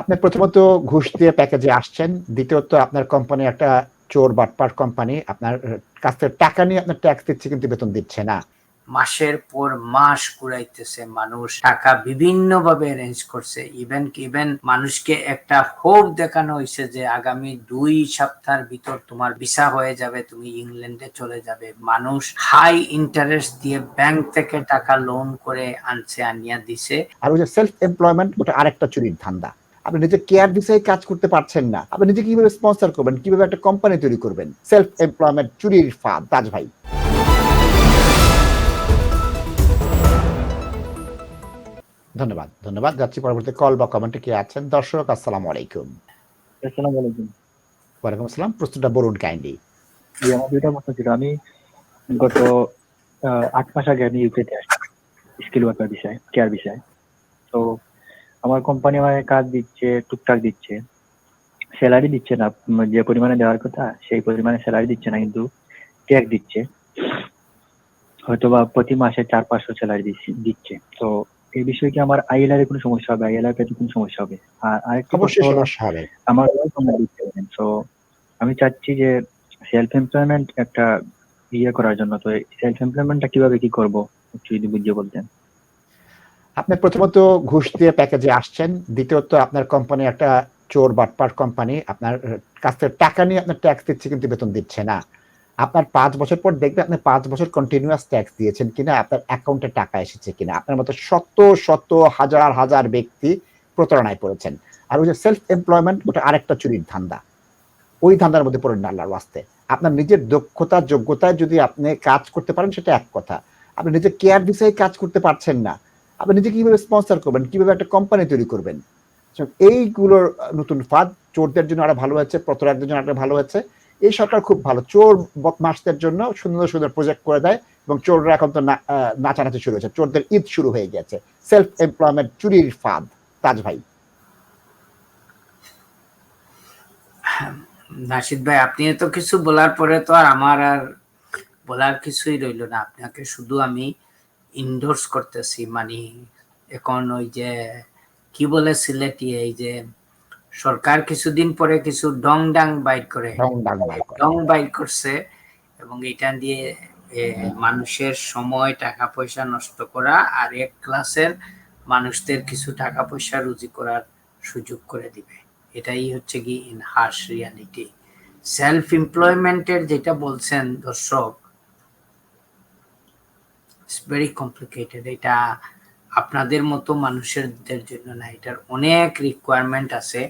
আপনি প্রথমত ঘুষ দিয়ে প্যাকেজে আসছেন দ্বিতীয়ত আপনার কোম্পানি একটা চোর বাটপার কোম্পানি আপনার কাছ থেকে টাকা নিয়ে আপনার ট্যাক্স দিচ্ছে কিন্তু বেতন দিচ্ছে না। মাসের পর মাস কুড়াইতেছে মানুষ টাকা বিভিন্ন ভাবে অ্যারেঞ্জ করছে। ইভেন ইভেন মানুষকে একটা হোপ দেখানো হয়েছে যে আগামী দুই সপ্তাহের ভিতর তোমার ভিসা হয়ে যাবে তুমি ইংল্যান্ডে চলে যাবে। মানুষ হাই ইন্টারেস্ট দিয়ে ব্যাংক থেকে টাকা লোন করে আনছে আনিয়া দিছে। আর ওই যে সেলফ এমপ্লয়মেন্ট ওটা আরেকটা চুরির ধান্দা। আপনি নিজে কেয়ার বিষয়ে কাজ করতে পারছেন না। আপনি নিজে কীভাবে স্পন্সর করবেন কীভাবে একটা কোম্পানি তৈরি করবেন? সেলফ এমপ্লয়মেন্ট চুরির ফাঁদ তাজ ভাই। ধন্যবাদ ধন্যবাদ। যাচ্ছি পরবর্তী কল বা কমেন্টে কে আছেন? দর্শক আসসালামু আলাইকুম। আসসালামু আলাইকুম। ওয়ালাইকুম আসসালাম। প্রশ্নটা বলুন কাইন্ডলি আমার দুইটা প্রশ্ন ছিল। আমি গত আট মাস আগে আমি ইউকেতে আসি স্কিল ওয়ার্কার বিষয়ে কেয়ার বিষয়ে। তো আমার কোম্পানি আমাকে কাজ দিচ্ছে টুকটাক দিচ্ছে। স্যালারি দিচ্ছে না যে পরিমাণে দেওয়ার কথা সেই পরিমাণে স্যালারি দিচ্ছে না কিন্তু ট্যাগ দিচ্ছে। হয়তো বা প্রতি মাসে চার পাঁচশো স্যালারি দিচ্ছে। তো এই বিষয়ে কি আমার আইএলআর এর কোনো সমস্যা হবে? আইএলআর পেতে কোনো সমস্যা হবে? আর আরেকটা আমার তো আমি চাচ্ছি যে সেলফ এমপ্লয়মেন্ট একটা ইয়ে করার জন্য। তো সেলফ এমপ্লয়মেন্টটা কীভাবে কি করব একটু যদি বুঝিয়ে বলতেন। আপনি প্রথমত ঘুষ দিয়ে প্যাকেজে আসছেন, দ্বিতীয়ত আপনার কোম্পানি একটা চোর বাটপার কোম্পানি, আপনার কাছ থেকে টাকা নিয়ে আপনার ট্যাক্স দিচ্ছে কিন্তু বেতন দিচ্ছে না। আপনার পাঁচ বছর পর দেখবেন আপনি পাঁচ বছর কন্টিনিউয়াস ট্যাক্স দিয়েছেন কিনা, আপনার অ্যাকাউন্টে টাকা এসেছে কিনা। আপনার মতো শত শত, হাজার হাজার ব্যক্তি প্রতারণায় পড়েছেন। আর ওই যে সেলফ এমপ্লয়মেন্ট ওটা আরেকটা চুরির ধান্দা। ওই ধান্দার মধ্যে পড়েন আল্লাহর আসতে আপনার নিজের দক্ষতা, যোগ্যতায় যদি আপনি কাজ করতে পারেন, সেটা এক কথা। আপনি নিজের কেয়ার ভিসায় কাজ করতে পারছেন না। আপনি নিজে কীভাবে স্পন্সর করবেন? কীভাবে একটা কোম্পানি তৈরি করবেন? So, এইগুলোর নতুন ফাঁদ চোরদের জন্য আরও ভালো হয়েছে প্রতারকদের জন্য আরও ভালো হচ্ছে। এই সরকার খুব ভালো। চোর বদমাসদের জন্য সুন্দর সুন্দর প্রজেক্ট করে দেয় এবং চোররা এখন তো নাচানাচি শুরু হয়েছে। চোরদের ঈদ শুরু হয়ে গেছে। সেলফ এমপ্লয়মেন্ট চুরির ফাঁদ। তাজ ভাই। নাসিদ ভাই আপনি তো কিছু বলার পরে তো আর আমার আর বলার কিছুই রইল না। আপনাকে শুধু আমি ইন্ডোর্স করতেছি মানে এখন ওই যে কি বলে সিলেটি এই যে সরকার কিছুদিন পরে কিছু ডং ডাং বাইট করে। ডং বাইট করছে এবং এটা দিয়ে মানুষের সময় টাকা পয়সা নষ্ট করা আর এক ক্লাসের মানুষদের কিছু টাকা পয়সা রুজি করার সুযোগ করে দিবে এটাই হচ্ছে কি ইন হার্স রিয়ালিটি সেলফ এমপ্লয়মেন্টের যেটা বলছেন দর্শক ইটস ভেরি কমপ্লিকেটেড এটা আপনাদের মতো মানুষেরদের জন্য না। এটার অনেক রিকোয়ারমেন্ট আছে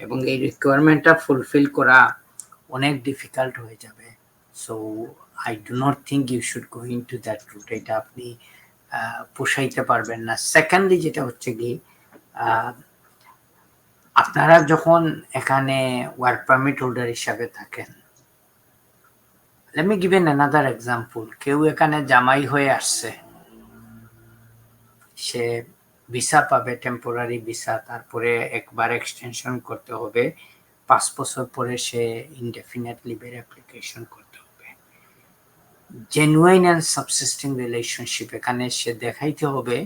এবং এই রিকোয়ারমেন্টটা ফুলফিল করা অনেক ডিফিকাল্ট হয়ে যাবে। So I do not think you should go into that route এটা আপনি পোষাইতে পারবেন না। সেকেন্ডলি যেটা হচ্ছে কি আপনারা যখন এখানে ওয়ার্ক পারমিট হোল্ডার হিসাবে থাকেন let me given another example কেউ এখানে জামাই হয়ে আসছে। সে ভিসা পাবে টেম্পোরারি ভিসা তারপরে একবার এক্সটেনশন করতে হবে। পাঁচ বছর পরে সে ইনডেফিনেট লিভের অ্যাপ্লিকেশন করতে হবে। জেনুইন অ্যান্ড সাবসিস্টিং রিলেশনশিপ এখানে সে দেখাইতে হবে,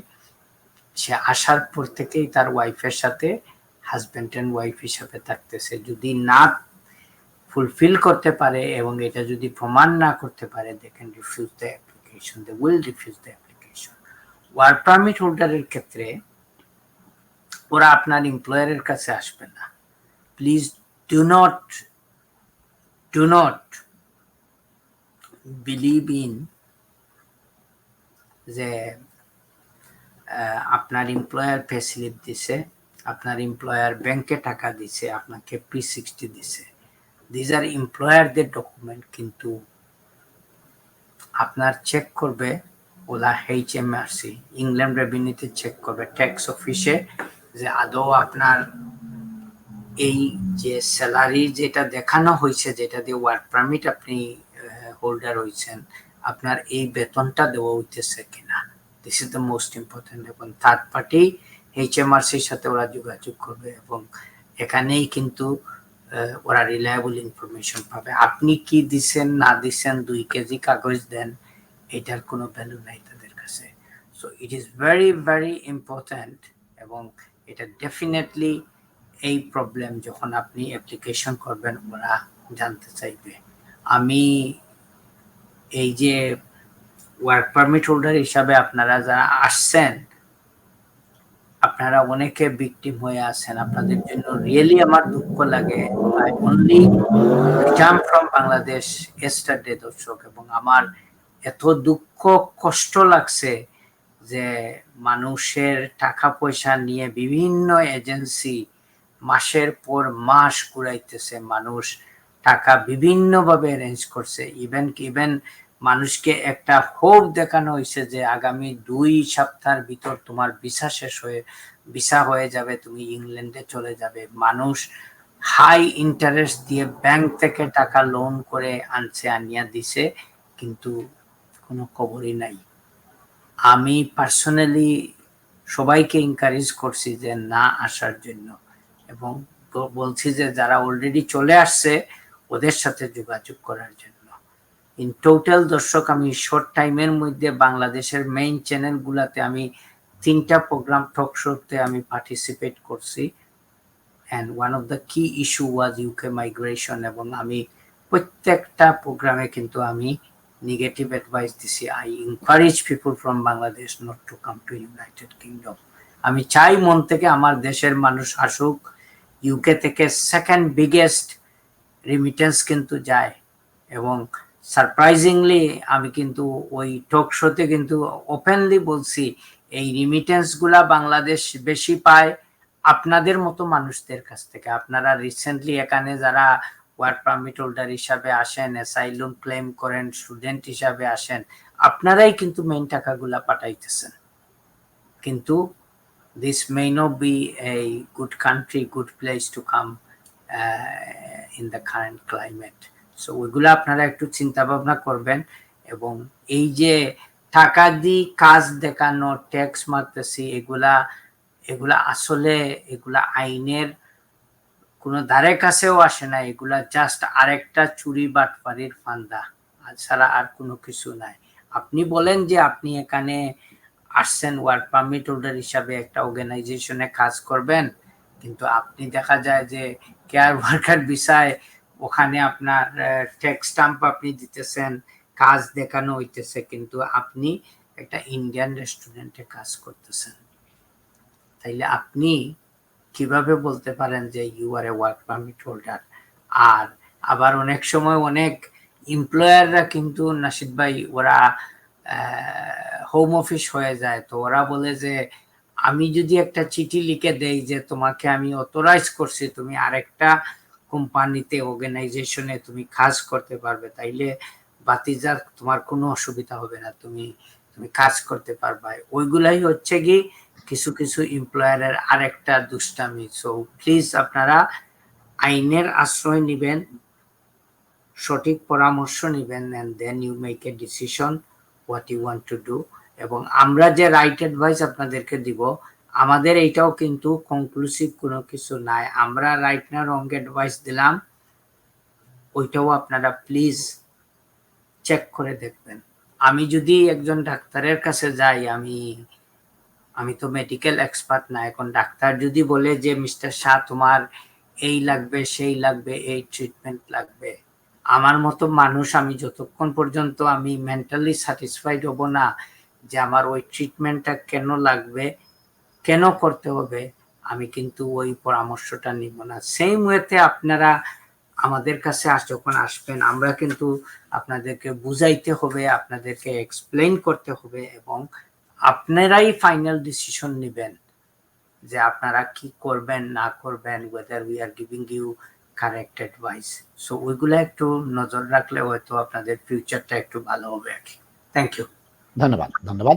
সে আসার পর থেকেই তার ওয়াইফের সাথে হাজব্যান্ড অ্যান্ড ওয়াইফ হিসাবে থাকতেছে। যদি না ফুলফিল করতে পারে এবং এটা যদি প্রমাণ না করতে পারে they can refuse the application they will refuse the application work permit হোল্ডারের ক্ষেত্রে ওরা আপনার এমপ্লয়ারের কাছে আসবে না। Please do not do not believe in যে আপনার এমপ্লয়ার পে স্লিপ দিছে, আপনার এমপ্লয়ার ব্যাংকে টাকা দিছে, আপনাকে পি সিক্সটি দিছে। দিজ আর এমপ্লয়ারদের ডকুমেন্ট কিন্তু আপনার চেক করবে OLA H M R C England রেভিনিউতে check করবে ট্যাক্স অফিসে যে আদৌ আপনার এই যে স্যালারি যেটা দেখানো হয়েছে, যেটা দিয়ে ওয়ার্ক পারমিট আপনি হোল্ডার হয়েছেন, আপনার এই বেতনটা দেওয়া হইতেছে কিনা? This is the most important এবং third party H M R সির সাথে ওরা যোগাযোগ করবে এবং এখানেই কিন্তু ওরা রিলায়েবল ইনফরমেশন পাবে। আপনি কি দিছেন, না দিছেন, দুই কেজি কাগজ দেন, এটার কোনো ভ্যালু নাই তাদের কাছে। So it is very very important এবং এটা ডেফিনেটলি এই প্রবলেম যখন আপনি অ্যাপ্লিকেশন করবেন, ওরা জানতে চাইবে। আমি এই যে ওয়ার্ক পারমিট হোল্ডার হিসাবে আপনারা যারা আসছেন আপনারা অনেকে ভিকটিম হয়ে আছেন। আপনাদের জন্য রিয়েলি আমার দুঃখ লাগে। I only return from Bangladesh yesterday দর্শক, এবং আমার এত দুঃখ, কষ্ট লাগছে যে মানুষের টাকা পয়সা নিয়ে বিভিন্ন এজেন্সি মাসের পর মাস ঘুরাইতেছে। মানুষ টাকা বিভিন্নভাবে অ্যারেঞ্জ করছে। ইভেন ইভেন মানুষকে একটা হোপ দেখানো হয়েছে যে আগামী দুই সপ্তাহের ভিতর তোমার ভিসা শেষ হয়ে, ভিসা হয়ে যাবে, তুমি ইংল্যান্ডে চলে যাবে। মানুষ হাই ইন্টারেস্ট দিয়ে ব্যাংক থেকে টাকা লোন করে আনছে, আনিয়া দিছে, কিন্তু কোনো খবরই নাই। আমি পার্সোনালি সবাইকে এনকারেজ করছি যে না আসার জন্য এবং বলছি যে যারা অলরেডি চলে আসছে, ওদের সাথে যোগাযোগ করার জন্য। ইন টোটাল দর্শক, আমি শর্ট টাইমের মধ্যে বাংলাদেশের মেইন চ্যানেলগুলোতে আমি তিনটা প্রোগ্রাম টক শোতে আমি পার্টিসিপেট করছি। And one of the key issue was UK migration এবং আমি প্রত্যেকটা প্রোগ্রামে কিন্তু আমি নেগেটিভ অ্যাডভাইস দিছি। I encourage people from Bangladesh not to come to United Kingdom আমি চাই মন থেকে আমার দেশের মানুষ আসুক ইউকে থেকে সেকেন্ড বিগেস্ট রিমিটেন্স কিন্তু যায়, এবং সারপ্রাইজিংলি আমি কিন্তু ওই টক শোতে কিন্তু ওপেনলি বলছি, এই রিমিটেন্সগুলা বাংলাদেশ বেশি পায় আপনাদের মতো মানুষদের কাছ থেকে। আপনারা রিসেন্টলি এখানে যারা ওয়ার্ক পারমিট হোল্ডার হিসাবে আসেন অ্যাসাইলুম ক্লেম করেন স্টুডেন্ট হিসাবে আসেন, আপনারাই কিন্তু মেইন টাকাগুলা পাঠাইতেছেন। কিন্তু this may not be a good country good place to come in the current current So, ওইগুলো আপনারা একটু চিন্তা ভাবনা করবেন এবং এই যে টাকা দিয়ে কাজ দেখানো ট্যাক্স মারতেছি, এগুলা এগুলা আসলে, এগুলা আইনের কোনো ধারে কাছেও আসে না। এগুলা জাস্ট আরেকটা চুরি বাটপারির ফান্দা। ছাড়া আর কোনো কিছু নাই। আপনি বলেন যে আপনি এখানে আসছেন ওয়ার্ক পারমিট হোল্ডার হিসাবে একটা অর্গানাইজেশনে কাজ করবেন, কিন্তু আপনি দেখা যায় যে কেয়ার ওয়ার্কার বিষয় ওখানে আপনার ট্যাক্স স্টাম্প আপনি দিতেছেন, কাজ দেখানো হইতেছে, কিন্তু আপনি একটা ইন্ডিয়ান রেস্টুরেন্টে কাজ করতেছেন। তাইলে আপনি কীভাবে বলতে পারেন যে you are a work permit holder আর আবার অনেক সময় অনেক এমপ্লয়াররা কিন্তু নাসিদ ভাই, ওরা হোম অফিস হয়ে যায়, তো ওরা বলে যে, আমি যদি একটা চিঠি লিখে দেই যে তোমাকে আমি অথরাইজ করছি, তুমি আরেকটা কোম্পানিতে অর্গানাইজেশনে তুমি কাজ করতে পারবে, তাইলে বাতিজার তোমার কোনো অসুবিধা হবে না, তুমি তুমি কাজ করতে পারবা। ওইগুলাই হচ্ছে কি, কিছু কিছু এমপ্লয়ারের আরেকটা দুষ্টামি। সো প্লিজ আপনারা আইনের আশ্রয় নেবেন, সঠিক পরামর্শ নেবেন and then you make a decision what you want to do এবং আমরা যে রাইট অ্যাডভাইস আপনাদেরকে দিব আমাদের এইটাও কিন্তু কনক্লুসিভ কোনো কিছু নাই। আমরা রাইট না রং অ্যাডভাইস দিলাম, ওইটাও আপনারা প্লিজ চেক করে দেখবেন। আমি যদি একজন ডাক্তারের কাছে যাই, আমি আমি তো মেডিকেল এক্সপার্ট না, এখন ডাক্তার যদি বলে যে, মিস্টার শাহ, তোমার এই লাগবে, সেই লাগবে, এই ট্রিটমেন্ট লাগবে। আমার মতো মানুষ আমি যতক্ষণ পর্যন্ত আমি মেন্টালি স্যাটিসফাইড হব না যে, আমার ওই ট্রিটমেন্টটা কেন লাগবে কেন করতে হবে, আমি কিন্তু ওই পরামর্শটা নিব না। সেম ওয়েতে আপনারা আমাদের কাছে যখন আসবেন, আমরা কিন্তু আপনাদেরকে বুঝাইতে হবে, আপনাদেরকে এক্সপ্লেন করতে হবে এবং আপনারাই ফাইনাল ডিসিশন নেবেন যে আপনারা কি করবেন, না করবেন whether we are giving you correct advice so ওইগুলো একটু নজর রাখলে হয়তো আপনাদের ফিউচারটা একটু ভালো হবে আর কি। থ্যাংক ইউ ধন্যবাদ ধন্যবাদ।